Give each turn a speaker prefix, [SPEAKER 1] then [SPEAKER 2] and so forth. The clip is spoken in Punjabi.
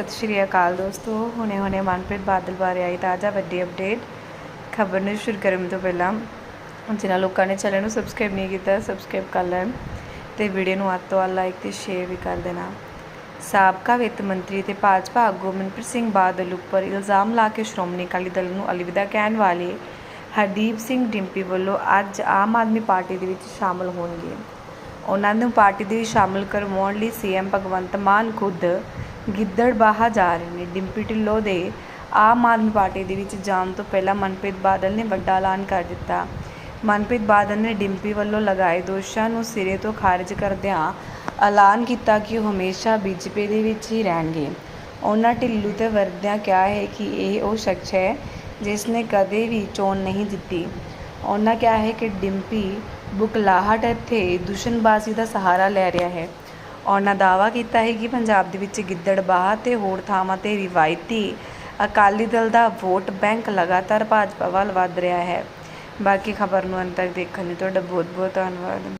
[SPEAKER 1] ਸਤਿ ਸ਼੍ਰੀ ਅਕਾਲ ਦੋਸਤੋ। ਹੁਣੇ ਹੁਣੇ ਮਨਪ੍ਰੀਤ ਬਾਦਲ ਬਾਰੇ ਆਈ ਤਾਜ਼ਾ ਵੱਡੀ ਅਪਡੇਟ ਖਬਰ ਨੂੰ ਸ਼ੁਰੂ ਕਰਨ ਤੋਂ ਪਹਿਲਾਂ ਜਿਨ੍ਹਾਂ ਲੋਕਾਂ ਨੇ ਚੈਨਲ ਨੂੰ ਸਬਸਕ੍ਰਾਈਬ ਨਹੀਂ ਕੀਤਾ ਸਬਸਕ੍ਰਾਈਬ ਕਰ ਲੈਣ ਤੇ ਵੀਡੀਓ ਨੂੰ ਅੱਧ ਤੋਂ ਅੱਧ ਲਾਈਕ ਤੇ ਸ਼ੇਅਰ ਵੀ ਕਰ ਦੇਣਾ। ਸਾਬਕਾ ਵਿੱਤ ਮੰਤਰੀ ਤੇ ਭਾਜਪਾ ਆਗੂ ਮਨਪ੍ਰੀਤ ਸਿੰਘ ਬਾਦਲ ਉੱਪਰ ਇਲਜ਼ਾਮ ਲਾ ਕੇ ਸ਼੍ਰੋਮਣੀ ਅਕਾਲੀ ਦਲ ਨੂੰ ਅਲਵਿਦਾ ਕਹਿਣ ਵਾਲੇ ਹਰਦੀਪ ਸਿੰਘ ਡਿੰਪੀ ਵੱਲੋਂ ਅੱਜ ਆਮ ਆਦਮੀ ਪਾਰਟੀ ਦੇ ਵਿੱਚ ਸ਼ਾਮਲ ਹੋਣਗੇ। ਉਹਨਾਂ ਨੂੰ ਪਾਰਟੀ ਦੇ ਵਿੱਚ ਸ਼ਾਮਲ ਕਰਵਾਉਣ ਲਈ ਸੀਐਮ ਭਗਵੰਤ ਮਾਨ ਖੁਦ ਗਿੱਦੜ ਗਿੱਦੜਬਾਹਾ ਜਾ ਰਹੇ ਨੇ। ਡਿੰਪੀ ਢਿੱਲੋਂ ਦੇ ਆਮ ਆਦਮੀ ਪਾਰਟੀ ਦੇ ਵਿੱਚ ਜਾਣ ਤੋਂ ਪਹਿਲਾਂ ਮਨਪ੍ਰੀਤ ਬਾਦਲ ਨੇ ਵੱਡਾ ਐਲਾਨ ਕਰ ਦਿੱਤਾ। ਮਨਪ੍ਰੀਤ ਬਾਦਲ ਨੇ ਡਿੰਪੀ ਵੱਲੋਂ ਲਗਾਏ ਦੋਸ਼ਾਂ ਨੂੰ ਸਿਰੇ ਤੋਂ ਖਾਰਜ ਕਰਦਿਆਂ ਐਲਾਨ ਕੀਤਾ ਕਿ ਉਹ ਹਮੇਸ਼ਾ ਬੀਜੇਪੀ ਦੇ ਵਿੱਚ ਹੀ ਰਹਿਣਗੇ। ਉਹਨਾਂ ਢਿੱਲੂ ਤੇ ਵਰਦਿਆਂ ਕਿਹਾ ਹੈ ਕਿ ਇਹ ਉਹ ਸ਼ਖਸ ਹੈ ਜਿਸ ਨੇ ਕਦੇ ਵੀ ਚੋਣ ਨਹੀਂ ਦਿੱਤੀ ਉਹਨਾਂ ਕਿਹਾ ਹੈ ਕਿ ਡਿੰਪੀ ਬੁਕਲਾਹਟ ਇੱਥੇ ਦੂਸ਼ਣਬਾਜ਼ੀ ਦਾ ਸਹਾਰਾ ਲੈ ਰਿਹਾ ਹੈ। ਉਹਨਾਂ ਦਾਅਵਾ ਕੀਤਾ ਹੈ ਕਿ ਪੰਜਾਬ ਦੇ ਵਿੱਚ ਗਿੱਦੜਬਾਹਾ ਤੇ ਹੋਰ ਥਾਵਾਂ ਤੇ ਰਿਵਾਇਤੀ ਅਕਾਲੀ ਦਲ ਦਾ ਵੋਟ ਬੈਂਕ ਲਗਾਤਾਰ ਭਾਜਪਾ ਵੱਲ ਵੱਧ ਰਿਹਾ ਹੈ। ਬਾਕੀ ਖਬਰ ਨੂੰ ਅੰਤ ਤੱਕ ਦੇਖਣ ਲਈ ਤੁਹਾਡਾ ਬਹੁਤ ਬਹੁਤ ਧੰਨਵਾਦ।